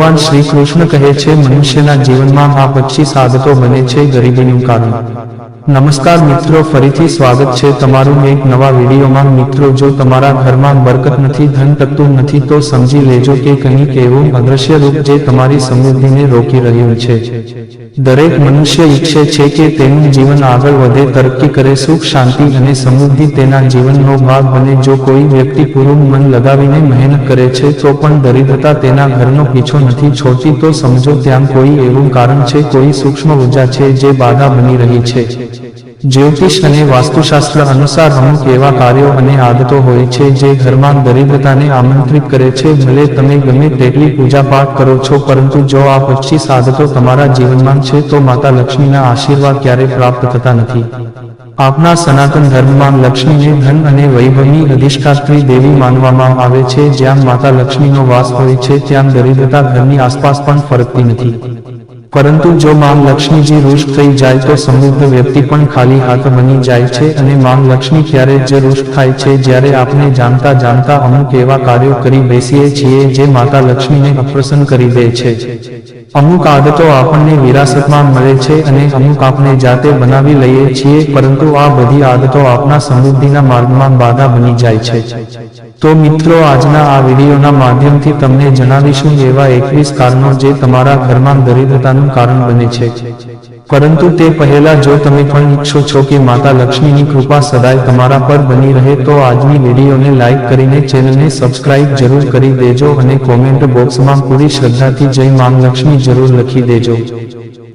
ભગવાન શ્રી કૃષ્ણ કહે છે મનુષ્યના જીવનમાં આ પક્ષી સાધતો બને છે ગરીબીનું કારણ. નમસ્કાર મિત્રો, ફરીથી સ્વાગત છે તમારું એક નવા વિડીયોમાં. મિત્રો, જો તમારા ઘરમાં બરકત નથી, ધન ટકતું નથી, તો સમજી લેજો કે કંઈક એવું અદ્રશ્ય રૂપ જે તમારી સમૃદ્ધિને રોકી રહ્યું છે. દરેક મનુષ્ય ઈચ્છે છે કે તેનું જીવન આગળ વધે, તરક્કી કરે, સુખ, શાંતિ અને સમૃદ્ધિ તેના જીવનનો ભાગ બને. જો કોઈ વ્યક્તિ પૂરું મન લગાવીને મહેનત કરે છે, તો પણ દરિદ્રતા તેના ઘરનો પીછો નથી છોડતી. તો સમજો, ત્યાં કોઈ એવું કારણ છે, કોઈ સૂક્ષ્મ ઊર્જા છે જે બાધા બની રહી છે. જ્યોતિષ અને વાસ્તુશાસ્ત્ર અનુસાર અમુક એવા કાર્યો અને આદતો હોય છે જે ઘરમાં દરિદ્રતાને આમંત્રિત કરે છે. ભલે તમે ગમે તેટલી પૂજા પાઠ કરો છો, પરંતુ જો આ પચીસ આદતો તમારા જીવનમાં છે, તો માતા લક્ષ્મીના આશીર્વાદ ક્યારે પ્રાપ્ત થતા નથી. આપના સનાતન ધર્મમાં લક્ષ્મીને ધન અને વૈભવની અધિષ્ઠાત્રી દેવી માનવામાં આવે છે. જ્યાં માતા લક્ષ્મીનો વાસ હોય છે, ત્યાં દરિદ્રતા ઘરની આસપાસ પણ ફરકતી નથી. પરંતુ જો માં લક્ષ્મીજી રુષ્ટ થઈ જાય તો સમૃદ્ધ વ્યક્તિ પણ ખાલી હાથ બની જાય છે અને માં લક્ષ્મી ક્યારે જ રુષ્ટ થાય છે જ્યારે આપણે જાણતા જાણતા અમુક એવા કાર્યો કરી બેસીએ છીએ જે માતા લક્ષ્મીને અપ્રસન્ન કરી દે છે. અમુક આદતો આપણને વિરાસતમાં મળે છે અને અમુક આપણે જાતે બનાવી લઈએ છીએ, પરંતુ આ બધી આદતો આપણા સમૃદ્ધિના માર્ગમાં બાધા બની જાય છે. તો મિત્રો, આજના આ વિડીયોના માધ્યમથી તમને જણાવીશું એવા એકવીસ કારણો જે તમારા ઘરમાં દરિદ્રતાનું કારણ બને છે. પરંતુ તે પહેલા જો તમે પણ ઈચ્છો છો કે માતા લક્ષ્મીની કૃપા સદાય તમારા પર બની રહે, તો આજની વિડીયોને લાઈક કરીને ચેનલને સબસ્ક્રાઇબ જરૂર કરી દેજો અને કોમેન્ટ બોક્સમાં પૂરી શ્રદ્ધાથી જય માંગ લક્ષ્મી જરૂર લખી દેજો.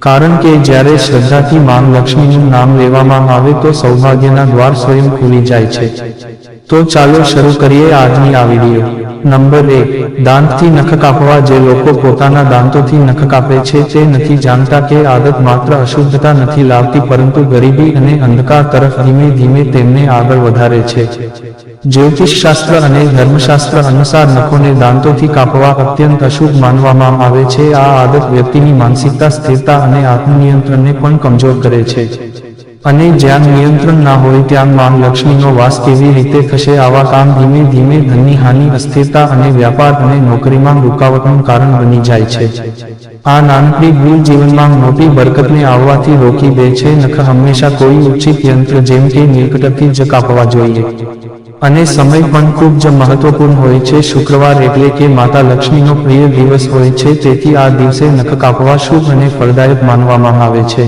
કારણ કે જ્યારે શ્રદ્ધાથી માંગ લક્ષ્મીનું નામ લેવામાં આવે, તો સૌભાગ્યના દ્વાર સ્વયં ખુલી જાય છે. તો ચાલો શરૂ કરીએ આજની આ વીડિયો. નંબર એક, દાંતથી નખ કાપવા જે લોકો પોતાના દાંતોથી નખ કાપે છે તે નથી જાણતા કે આદત માત્ર અશુદ્ધતા નથી લાવતી પરંતુ ગરીબી અને અંધકાર તરફ ધીમે ધીમે તેમને આગળ વધારે છે. જ્યોતિષ શાસ્ત્ર અને ધર્મશાસ્ત્ર અનુસાર નખોને દાંતોથી કાપવા અત્યંત અશુભ માનવામાં આવે છે. આ આદત વ્યક્તિની માનસિકતા, સ્થિરતા અને આત્મનિયંત્રણને પણ કમજોર કરે છે. અને જ્યાં નિયંત્રણ ના હોય ત્યાં માંગ લક્ષ્મીનો વાસ કેવી રીતે થશે આવા કામ ધીમે ધીમે ધનની હાનિ અસ્થિરતા અને વ્યાપાર અને નોકરીમાં રૂકાવટનું કારણ બની જાય છે. આ નાનકડી ભૂલ જીવનમાં મોટી બરકતને આવવાથી રોકી દે છે. નખ હંમેશા કોઈ ઉચિત યંત્ર જેમ કે નીલકંઠથી જ કાપવા જોઈએ. અને સમય પણ ખૂબ જ મહત્વપૂર્ણ હોય છે. શુક્રવાર એટલે કે માતા લક્ષ્મીનો પ્રિય દિવસ હોય છે. તેથી આ દિવસે નખ કાપવા શુભ અને ફળદાયક માનવામાં આવે છે.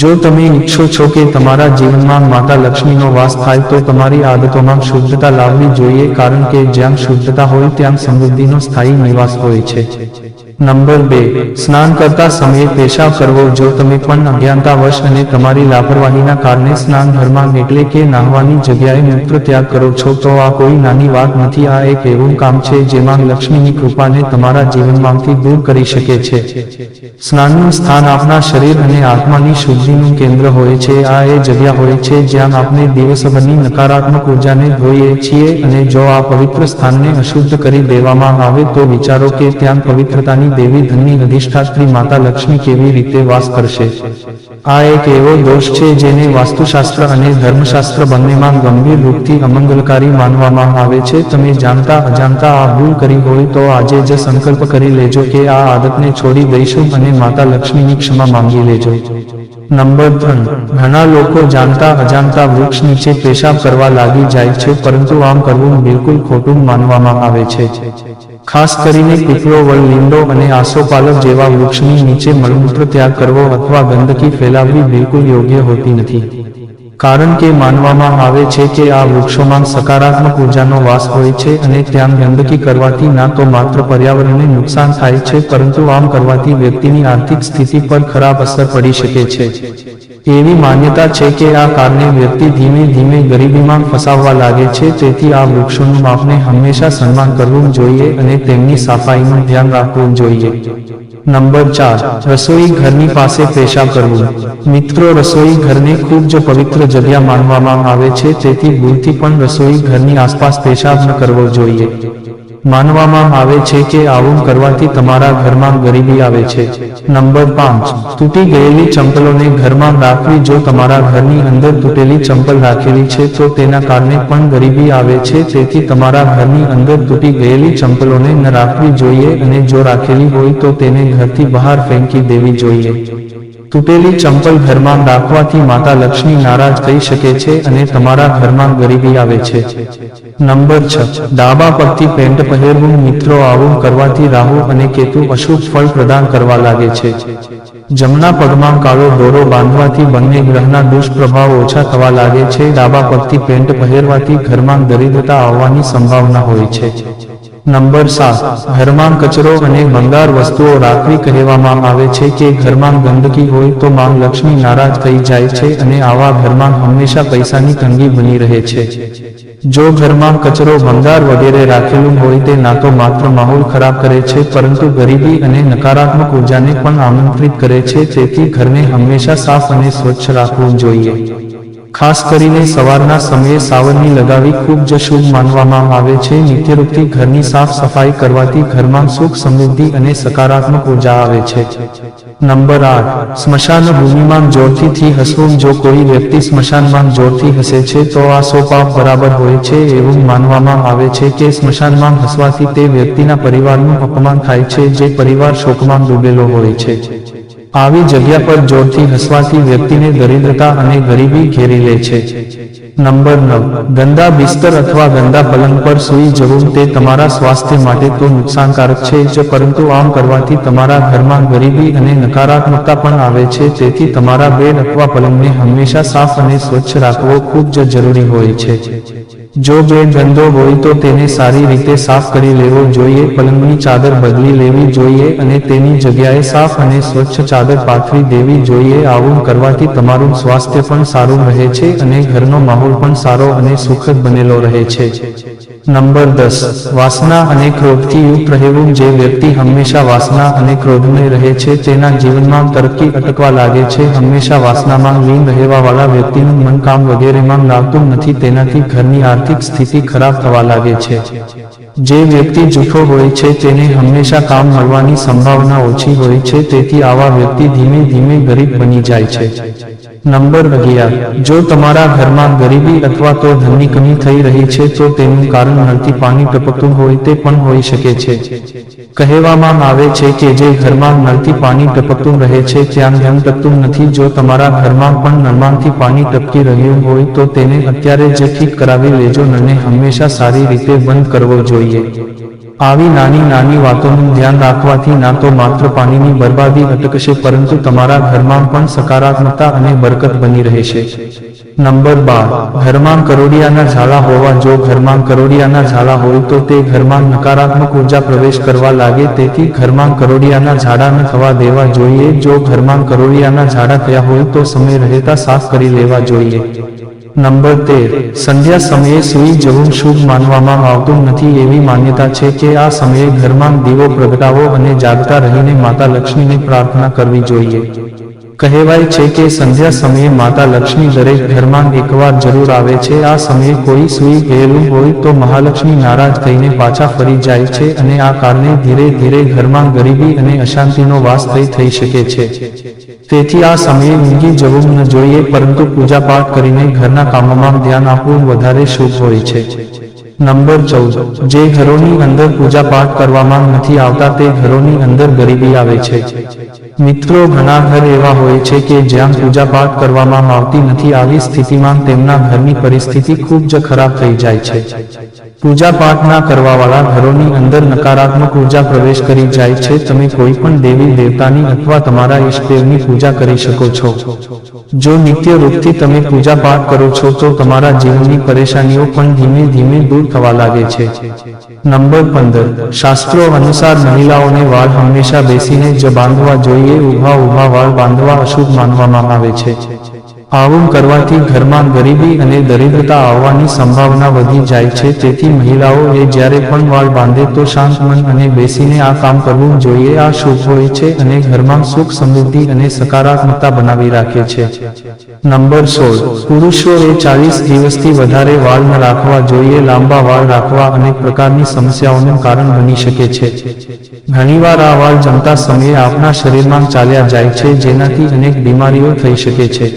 જો તમે ઈચ્છો છો કે તમારા જીવનમાં માતા લક્ષ્મીનો વાસ થાય તો તમારી આદતોમાં શુદ્ધતા લાવવી જોઈએ. કારણ કે જ્યાં શુદ્ધતા હોય ત્યાં સમૃદ્ધિનો સ્થાયી નિવાસ હોય છે. નંબર બે સ્નાન કરતા સમયે પેશાબ કરવો. જો તમે પણ અજ્ઞાનતાવશ અને તમારી લાપરવાહીના કારણે સ્નાન ઘરમાં એટલે કે નાહવાની જગ્યાએ મૂત્ર ત્યાગ કરો છો તો આ કોઈ નાની વાત નથી, આ એક એવું કામ છે જેમાં લક્ષ્મીની કૃપાને તમારા જીવનમાંથી દૂર કરી શકે છે. સ્નાનનું સ્થાન આપના શરીર અને આત્માની શુદ્ધિનું કેન્દ્ર હોય છે. આ એ જગ્યા હોય છે જ્યાં આપણે દિવસભરની નકારાત્મક ઉર્જાને ધોઈએ છીએ અને જો આ પવિત્ર સ્થાનને અશુદ્ધ કરી દેવામાં આવે તો વિચારો કે ત્યાં પવિત્રતાની દેવી ધનની અધિષ્ઠાત્રી માતા લક્ષ્મી કેવી રીતે વાસ કરશે. આ એક એવો દોષ છે જેને વાસ્તુશાસ્ત્ર અને ધર્મશાસ્ત્ર બંનેમાં ગંભીર રૂપથી અમંગલકારી માનવામાં આવે છે. તમે જાણતા, અજાણતા આ ભૂલ કરી હોય તો આજે જ સંકલ્પ કરી લેજો કે આ આદતને છોડી દઈશું અને માતા લક્ષ્મીની ક્ષમા માંગી લેજો. નંબર ત્રણ. ઘણા લોકો જાણતા, અજાણતા વૃક્ષ નીચે પેશાબ કરવા લાગી જાય છે, પરંતુ આમ કરવું બિલકુલ ખોટું માનવામાં આવે છે. ખાસ કરીને પીપળો વડ લીંડો અને આસોપાલવ જેવા વૃક્ષની નીચે મળમૂત્ર ત્યાગ કરવો અથવા ગંદકી ફેલાવવી બિલકુલ યોગ્ય હોતી નથી. કારણ કે માનવામાં આવે છે કે આ વૃક્ષોમાં સકારાત્મક ઉર્જાનો વાસ હોય છે અને ત્યાં ગંદકી કરવાથી ના તો માત્ર પર્યાવરણને નુકસાન થાય છે, પરંતુ આમ કરવાથી વ્યક્તિની આર્થિક સ્થિતિ પર ખરાબ અસર પડી શકે છે. એવી માન્યતા છે કે આ કારણે વ્યક્તિ ધીમે ધીમે ગરીબીમાં ફસાવવા લાગે છે, તેથી આ વૃક્ષોનું આપણે હંમેશા સન્માન કરવું જોઈએ અને તેમની સફાઈનું ધ્યાન રાખવું જોઈએ. નંબર ચાર, રસોઈ ઘરની પાસે પેશાબ કરવું. મિત્રો, રસોઈ ઘરને ખૂબ જ પવિત્ર જગ્યા માનવામાં આવે છે તેથી ભૂલથી પણ રસોઈ ઘરની આસપાસ પેશાબ ન કરવો જોઈએ. માનવામાં આવે છે કે આવું કરવાથી તમારા ઘરમાં ગરીબી આવે છે. નંબર પાંચ, તૂટી ગયેલી ચંપલોને ઘરમાં રાખવી. જો તમારા ઘરની અંદર તૂટેલી ચંપલ રાખેલી છે, તો તેના કારણે પણ ગરીબી આવે છે. તેથી તમારા ઘરની અંદર તૂટી ગયેલી ચંપલોને ન રાખવી જોઈએ અને જો રાખેલી હોય, તો તેને ઘરથી બહાર ફેંકી દેવી જોઈએ. તૂટેલી ચંપલ ઘરમાં રાખવાથી માતા લક્ષ્મી નારાજ થઈ શકે છે અને તમારા ઘરમાં ગરીબી આવે છે. નંબર છ. ડાબા પગથી પેન્ટ પહેરવું, મિત્રો આવું કરવાથી રાહુ અને કેતુ અશુભ ફળ પ્રદાન કરવા લાગે છે. જમણા પગમાં કાળો દોરો બાંધવાથી બંને ગ્રહના દુષ્પ્રભાવ ઓછા થવા લાગે છે. ડાબા પગથી પેન્ટ પહેરવાથી ઘરમાં દરિદ્રતા આવવાની સંભાવના હોય છે. નંબર સાત ઘરમાં કચરો અને ભંગાર વસ્તુઓ રાખવી કહેવામાં આવે છે કે ઘરમાં ગંદકી હોય તો માં લક્ષ્મી નારાજ થઈ જાય છે અને આવા ઘરમાં હંમેશા પૈસાની તંગી બની રહે છે. જો ઘરમાં કચરો ભંગાર વગેરે રાખેલું હોય તે ના તો માત્ર માહોલ ખરાબ કરે છે પરંતુ ગરીબી અને નકારાત્મક ઉર્જાને પણ આમંત્રિત કરે છે તેથી ઘરને હંમેશા સાફ અને સ્વચ્છ રાખવું જોઈએ. ખાસ કરીને સવારના સમયે સાવરણી લગાવી ખૂબ જ શુભ માનવામાં આવે છે. નિત્યરૂપથી ઘરની સાફ સફાઈ કરવાથી ઘરમાં સુખ સમૃદ્ધિ અને સકારાત્મક ઊર્જા આવે છે. નંબર આઠ. સ્મશાન ભૂમિમાં જોરથી હસવું. જો કોઈ વ્યક્તિ સ્મશાનમાં જોરથી હસે છે, તો આ સો પાપ બરાબર હોય છે એવું માનવામાં આવે છે કે સ્મશાનમાં હસવાથી તે વ્યક્તિના પરિવારનું અપમાન થાય છે, જે પરિવાર શોકમાં ડૂબેલો હોય છે. આવી જગ્યા પર જોરથી હસવાથી વ્યક્તિને દરિદ્રતા અને ગરીબી ઘેરી લે છે. નંબર નવ, ગંદા બિસ્તર અથવા ગંદા પલંગ પર સૂઈ જવું તે તમારા સ્વાસ્થ્ય માટે તો નુકસાનકારક છે જ, પરંતુ આમ કરવાથી તમારા ઘરમાં ગરીબી અને નકારાત્મકતા પણ આવે છે, તેથી તમારા બેડ અથવા પલંગને હંમેશા સાફ અને સ્વચ્છ રાખવો ખૂબ જ જરૂરી હોય છે. જો બેડ ગંદો હોય તો તેને સારી રીતે સાફ કરી લેવો જોઈએ, પલંગની ચાદર બદલી લેવી જોઈએ અને તેની જગ્યાએ સાફ અને સ્વચ્છ ચાદર પાથરી દેવી જોઈએ. આવું કરવાથી તમારું સ્વાસ્થ્ય પણ સારું રહે છે અને ઘરનો માહોલ પણ સારો અને સુખદ બનેલો રહે છે. નંબર દસ, વાસના અને ક્રોધથી યુક્ત રહેવું. જે વ્યક્તિ હંમેશા વાસના અને ક્રોધમય રહે છે, તેના જીવનમાં તરક્કી અટકવા લાગે છે. હંમેશા વાસનામાં લીન રહેવાવાળા વ્યક્તિનું મન કામ વગેરેમાં લાગતું નથી, તેનાથી ઘરની આર્થિક સ્થિતિ ખરાબ થવા લાગે છે. જે વ્યક્તિ જૂઠો હોય છે તેને હંમેશા કામ મળવાની સંભાવના ઓછી હોય છે તેથી આવા વ્યક્તિ ધીમે ધીમે ગરીબ બની જાય છે. નંબર અગિયાર જો તમારા ઘરમાં ગરીબી અથવા તો ધનની કમી થઈ રહી છે, તો તેનું કારણ નળથી પાણી ટપકતું હોય તે પણ હોઈ શકે છે. કહેવામાં આવે છે કે જે ઘરમાં નળથી પાણી ટપકતું રહે છે, ત્યાં ધ્યાન ટપતું નથી. જો તમારા ઘરમાં પણ નળમાંથી પાણી ટપકી રહ્યું હોય, તો તેને અત્યારે જ ઠીક કરાવી લેજો. નળને હંમેશા સારી રીતે બંધ કરવો જોઈએ. આવી નાની નાની વાતોનું ધ્યાન રાખવાથી ના તો માત્ર પાણીની બરબાદી અટકશે, પરંતુ તમારા ઘરમાં પણ સકારાત્મકતા અને બરકત બની રહેશે. નંબર બાર, ઘરમાં કરોડિયાના ઝાલા હોવા, જો ઘરમાં કરોડિયાના ઝાલા હોય તો તે ઘરમાં નકારાત્મક ઊર્જા પ્રવેશ કરવા લાગે, તેથી ઘરમાં કરોડિયાના ઝાડા ન થવા દેવા જોઈએ. જો ઘરમાં કરોડિયાના ઝાડા થયા હોય તો સમય રહેતા સાફ કરી લેવા જોઈએ. નંબર તેર. સંધ્યા સમયે સૂઈ જવું શુભ માનવામાં આવતું નથી એવી માન્યતા છે કે આ સમયે ઘરમાં દીવો પ્રગટાવો અને જાગતા રહીને માતા લક્ષ્મીને પ્રાર્થના કરવી જોઈએ. કહેવાય છે કે સંધ્યા સમયે માતા લક્ષ્મી દરેક ઘરમાં એકવાર જરૂર આવે છે. આ સમયે કોઈ સૂઈ ગયેલું હોય તો મહાલક્ષ્મી નારાજ થઈને પાછા ફરી જાય છે અને આ કારણે ધીરે ધીરે ઘરમાં ગરીબી અને અશાંતિનો વાસ થઈ થઈ શકે છે. તેથી આ સમયે ઊંઘી જવું ન જોઈએ, પરંતુ પૂજા પાઠ કરીને ઘરના કામોમાં ધ્યાન આપવું વધારે શુભ હોય છે. નંબર ચૌદ. જે ઘરોની અંદર પૂજા પાઠ કરવામાં નથી આવતા તે ઘરોની અંદર ગરીબી આવે છે. મિત્રો, ઘણા ઘર એવા હોય છે કે જ્યાં પૂજા પાઠ કરવામાં આવતી નથી, આવી સ્થિતિમાં તેમના ઘરની પરિસ્થિતિ ખૂબ જ ખરાબ થઈ જાય છે. પૂજા પાઠ ના કરવાવાળા ઘરોની અંદર નકારાત્મક ઊર્જા પ્રવેશ કરી જાય છે. તમે કોઈ પણ દેવી, દેવતાની અથવા તમારા ઈષ્ટદેવની પૂજા કરી શકો છો. જો નિત્ય રૂપથી તમે પૂજા પાઠ કરો છો, તો તમારા જીવનની પરેશાનીઓ પણ ધીમે ધીમે દૂર થવા લાગે છે. નંબર પંદર. શાસ્ત્રો અનુસાર મહિલાઓને વાળ હંમેશા બેસીને જ બાંધવા જોઈએ. ઊભા ઊભા વાળ બાંધવા અશુભ માનવામાં આવે છે. આવું કરવાથી ઘરમાં ગરીબી અને દરિદ્રતા આવવાની સંભાવના વધી જાય છે. તેથી મહિલાઓ એ જ્યારે પણ વાળ બાંધે તો શાંત મન અને બેસીને આ કામ કરવું જોઈએ. આ શુભ હોય છે અને ઘરમાં સુખ સમૃદ્ધિ અને સકારાત્મકતા બનાવી રાખે છે. નંબર સોળ. પુરુષોએ ચાલીસ દિવસથી વધારે વાળ ન રાખવા જોઈએ. લાંબા વાળ રાખવા અનેક પ્રકારની સમસ્યાઓનું કારણ બની શકે છે. ઘણીવાર આ વાળ જમતા સમયે આપણા શરીરમાં ચાલ્યા જાય છે, જેનાથી અનેક બીમારીઓ થઈ શકે છે.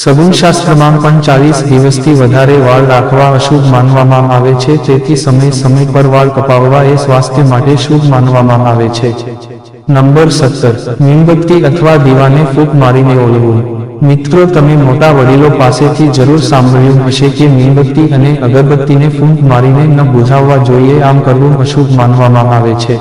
સગુનશાસ્ત્રમાં પણ ચાલીસ દિવસથી વધારે વાળ રાખવા અશુભ માનવામાં આવે છે, તેથી સમય સમય પર વાળ કપાવવા એ સ્વાસ્થ્ય માટે શુભ માનવામાં આવે છે. નંબર સત્તર, મીણબત્તી અથવા દીવાને ફૂંક મારીને ઓળવું. મિત્રો, તમે મોટા વડીલો પાસેથી જરૂર સાંભળ્યું હશે કે મીણબત્તી અને અગરબત્તીને ફૂંક મારીને ન બુઝાવવા જોઈએ, આમ કરવું અશુભ માનવામાં આવે છે.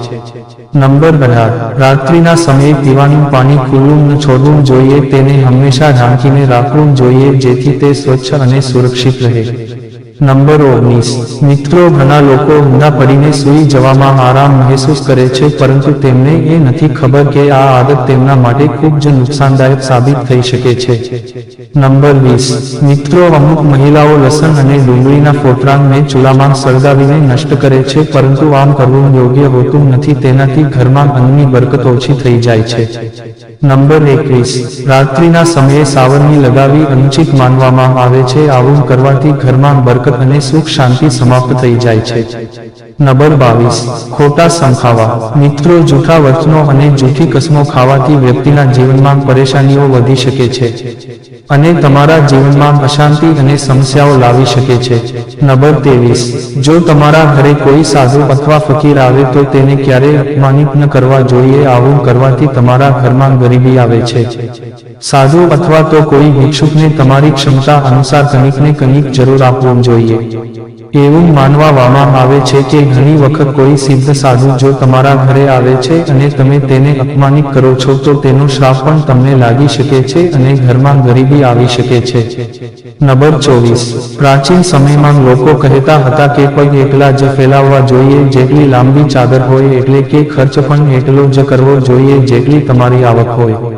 નંબર અઢાર રાત્રિના સમયે પીવાનું પાણી ખુલ્લું ન છોડવું જોઈએ, તેને હંમેશા ઢાંકીને રાખવું જોઈએ, જેથી તે સ્વચ્છ અને સુરક્ષિત રહે. નંબર ઓગણીસ મિત્રો, ઘણા લોકો ઊંધા પડીને સૂઈ જવામાં આરામ મહેસૂસ કરે છે, પરંતુ તેમને એ નથી ખબર કે આ આદત તેમના માટે ખૂબ જ નુકસાનદાયક સાબિત થઈ શકે છે. નંબર વીસ મિત્રો, અમુક મહિલાઓ લસણ અને ડુંગળીના ફોટરાંગને ચૂલામાં સળગાવીને નષ્ટ કરે છે, પરંતુ આમ કરવું યોગ્ય હોતું નથી, તેનાથી ઘરમાં અન્નની બરકત ઓછી થઈ જાય છે. નંબર એકવીસ. રાત્રિના સમયે સાવરણી લગાવી અનુચિત માનવામાં આવે છે. આવું કરવાથી ઘરમાં બરકત અને સુખ શાંતિ સમાપ્ત થઈ જાય છે. નંબર બાવીસ. ખોટા સંખાવા. મિત્રો જૂઠા વચનો અને જૂઠી કસમો ખાવાથી વ્યક્તિના જીવનમાં પરેશાનીઓ વધી શકે છે. અને તમારા જીવનમાં અશાંતિ અને સમસ્યાઓ લાવી શકે છે. નંબર ત્રેવીસ. જો તમારા ઘરે કોઈ સાધુ અથવા ફકીર આવે તો તેને ક્યારેય અપમાનિત ન કરવા જોઈએ? આવું કરવાથી તમારા ઘરમાં ગરીબી આવે છે. સાધુ અથવા તો કોઈ ભિક્ષુકને તમારી ક્ષમતા અનુસાર કનિકને કનિક જરૂર આપવું જોઈએ. એવું માનવામાં આવે છે કે ઘણી વખત કોઈ સિદ્ધ સાધુ જો તમારા ઘરે આવે છે અને તમે તેને અપમાનિત કરો છો, તો તેનો શ્રાપ પણ તમને લાગી શકે છે અને ઘરમાં ગરીબી આવી શકે છે. નંબર ચોવીસ. પ્રાચીન સમયમાં લોકો કહેતા હતા કે પગ એકલા જ ફેલાવવા જોઈએ, જેટલી લાંબી ચાદર હોય, એટલે કે ખર્ચ પણ એટલો જ કરવો જોઈએ, જેટલી તમારી આવક હોય.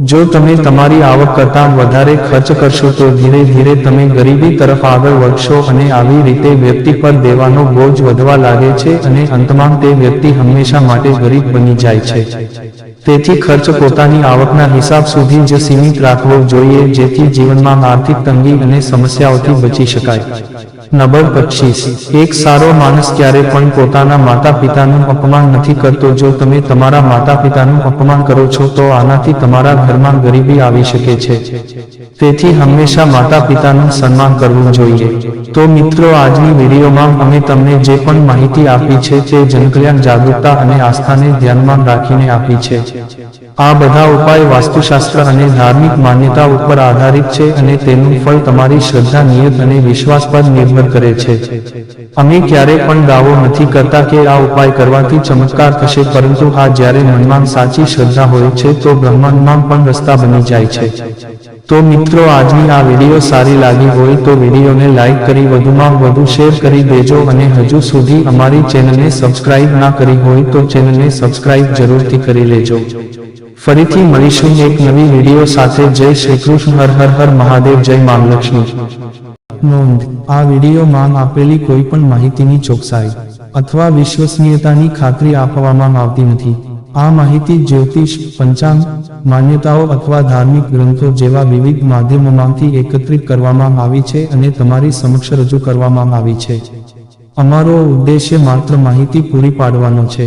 જો તમે તમારી આવક કરતાં વધારે ખર્ચ કરશો તો ધીરે ધીરે તમે ગરીબી તરફ આગળ વધશો અને આવી રીતે વ્યક્તિ પર દેવાનો બોજ વધવા લાગે છે અને અંતમાં તે વ્યક્તિ હંમેશા માટે ગરીબ બની જાય છે. તેથી ખર્ચ પોતાની આવકના હિસાબ સુધી જ સીમિત રાખવો જોઈએ જેથી જીવનમાં આર્થિક તંગી અને સમસ્યાઓથી બચી શકાય. નંબર પચીસ એક સારો માણસ ક્યારે પણ પોતાના માતા પિતાનું અપમાન નથી કરતો. જો તમે તમારા માતા પિતાનું અપમાન કરો છો, તો આનાથી તમારા ઘરમાં ગરીબી આવી શકે છે. તેથી હંમેશા માતા પિતાનું સન્માન કરવું જોઈએ. તો મિત્રો, આજની વિડીયોમાં અમે તમને જે પણ માહિતી આપી છે, તે જનકલ્યાણ જાગૃતતા અને આસ્થાને ધ્યાનમાં રાખીને આપી છે. આ બધા ઉપાય વાસ્તુશાસ્ત્ર અને ધાર્મિક માન્યતા ઉપર આધારિત છે અને તેનું ફળ તમારી શ્રદ્ધા, નિયત અને વિશ્વાસ પર નિર્ભર કરે છે. અમે ક્યારે પણ દાવો નથી કરતા કે આ ઉપાય કરવાથી ચમત્કાર થશે, પરંતુ આ જ્યારે મનમાં સાચી શ્રદ્ધા હોય છે, તો બ્રહ્માંડમાં પણ રસ્તા બની જાય છે. તો મિત્રો, આજની આ વીડિયો સારી લાગી હોય તો વિડીયોને લાઈક કરી વધુમાં વધુ શેર કરી દેજો અને હજુ સુધી અમારી ચેનલને સબસ્ક્રાઇબ ના કરી હોય તો ચેનલને સબસ્ક્રાઇબ જરૂરથી કરી લેજો. ફરીથી મળીશું એક નવી વીડિયો સાથે. જય શ્રી કૃષ્ણ, હર હર હર મહાદેવ, જય મહાલક્ષ્મી નોંધ, આ વિડીયોમાં આપેલી કોઈ પણ માહિતીની ચોકસાઈ અથવા વિશ્વસનીયતાની ખાતરી આપવામાં આવતી નથી. આ માહિતી જ્યોતિષ, પંચાંગ, માન્યતાઓ અથવા ધાર્મિક ગ્રંથો જેવા વિવિધ માધ્યમોમાંથી એકત્રિત કરવામાં આવી છે અને તમારી સમક્ષ રજૂ કરવામાં આવી છે. અમારો ઉદ્દેશ્ય માત્ર માહિતી પૂરી પાડવાનો છે.